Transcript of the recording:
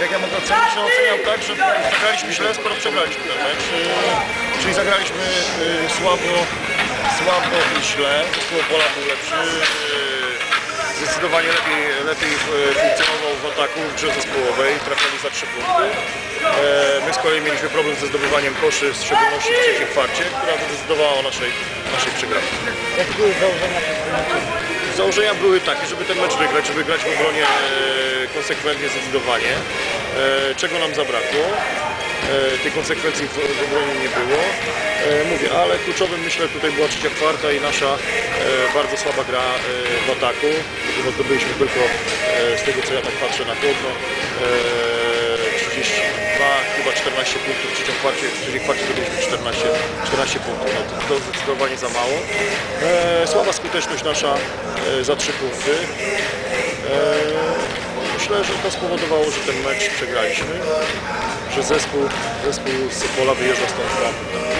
Jak ja mogę ocenić? No oceniam tak, że zagraliśmy źle, skoro przegraliśmy ten mecz. Yy, Czyli zagraliśmy yy, słabo, słabo i źle. Zespół Opola był lepszy. yy, Zdecydowanie lepiej, lepiej funkcjonował w ataku w grze zespołowej. Trafili za trzy punkty. My z kolei mieliśmy problem ze zdobywaniem koszy, w szczególności w trzeciej kwarcie, która zadecydowała o naszej, naszej przegranej. Jakie były założenia? Założenia były takie, żeby ten mecz wygrać, żeby grać w obronie e, konsekwentnie, zdecydowanie, e, czego nam zabrakło. E, Tej konsekwencji w, obronie nie było. Mówię, ale kluczowym myślę tutaj była trzecia kwarta i nasza bardzo słaba gra w ataku. Zdobyliśmy tylko, z tego co ja tak patrzę na chłodno, 32, chyba 14 punktów w trzeciej kwarcie, w trzeciej kwarcie zdobyliśmy 14, 14 punktów. No, to, to zdecydowanie za mało. E, słaba skuteczność nasza e, za 3 punkty. E, myślę, że to spowodowało, że ten mecz przegraliśmy, że zespół, zespół z Pola wyjeżdża dwa punkty.